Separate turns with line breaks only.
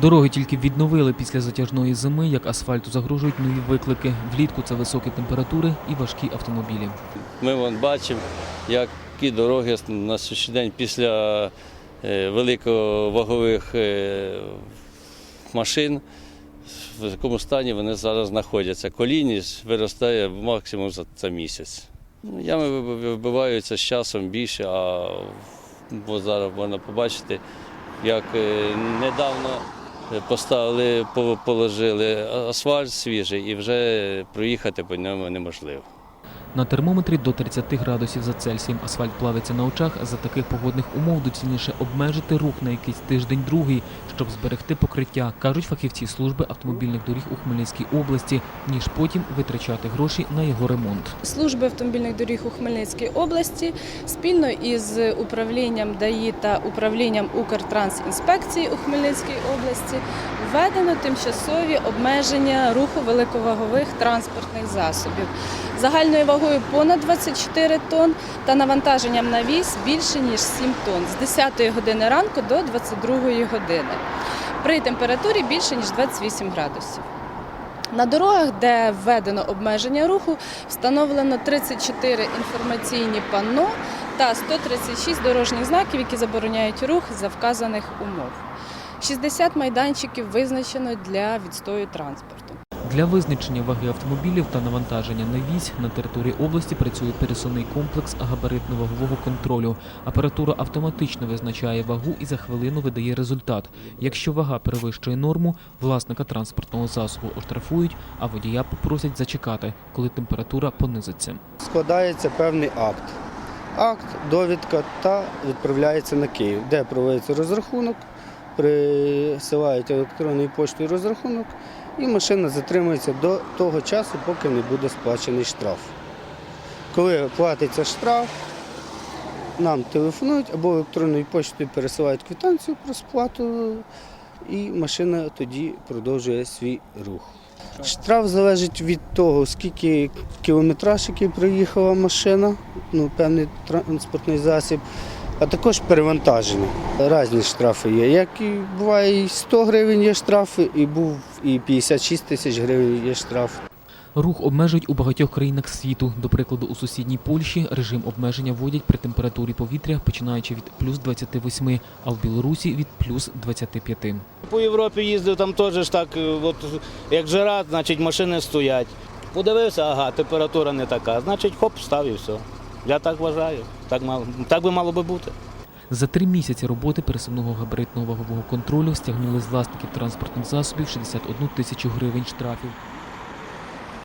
Дороги тільки відновили після затяжної зими, як асфальту загрожують нові виклики. Влітку це високі температури і важкі автомобілі.
Ми вон бачимо, які дороги на сьогоднішній день після е, великовагових е, машин, в якому стані вони зараз знаходяться. Колінність виростає максимум за, місяць. Ну, Ями виб- вибиваються з часом більше, а бо зараз можна побачити, як е, недавно поставили, положили асфальт свіжий і вже проїхати по ньому неможливо.
На термометрі до 30 градусів за Цельсієм асфальт плавиться на очах. За таких погодних умов доцільніше обмежити рух на якийсь тиждень-другий, щоб зберегти покриття, кажуть фахівці служби автомобільних доріг у Хмельницькій області, ніж потім витрачати гроші на його ремонт.
Служби автомобільних доріг у Хмельницькій області спільно із управлінням ДАІ та управлінням Укртрансінспекції у Хмельницькій області введено тимчасові обмеження руху великовагових транспортних засобів загальною вагою понад 24 тонн та навантаженням на віз більше ніж 7 тонн з 10 години ранку до 22 години при температурі більше ніж 28 градусів. На дорогах, де введено обмеження руху, встановлено 34 інформаційні панно та 136 дорожніх знаків, які забороняють рух за вказаних умов. 60 майданчиків визначено для відстою транспорту.
Для визначення ваги автомобілів та навантаження на вісь на території області працює пересувний комплекс габаритно-вагового контролю. Апаратура автоматично визначає вагу і за хвилину видає результат. Якщо вага перевищує норму, власника транспортного засобу оштрафують, а водія попросять зачекати, коли температура понизиться.
складається певний акт. Акт, довідка та відправляється на Київ, де проводиться розрахунок, присилають електронною поштою розрахунок, і машина затримується до того часу, поки не буде сплачений штраф. Коли платиться штраф, нам телефонують або електронною поштою пересилають квитанцію про сплату, і машина тоді продовжує свій рух. Штраф залежить від того, скільки кілометраж, який проїхала машина, ну, певний транспортний засіб, а також перевантаження. Різні штрафи є. Як і буває, і 100 гривень є штрафи, і був і 56 тисяч гривень є штраф.
Рух обмежують у багатьох країнах світу. До прикладу, у сусідній Польщі режим обмеження вводять при температурі повітря, починаючи від плюс 28, а в Білорусі від плюс 25.
По Європі їздив, там теж так, е, от, як жара, значить машини стоять. Подивився, ага, температура не така, значить хоп, став і все. Я так вважаю. Так, мало, так би мало би бути.
За три місяці роботи пересувного габаритного вагового контролю стягнули з власників транспортних засобів 61 тисячу гривень штрафів.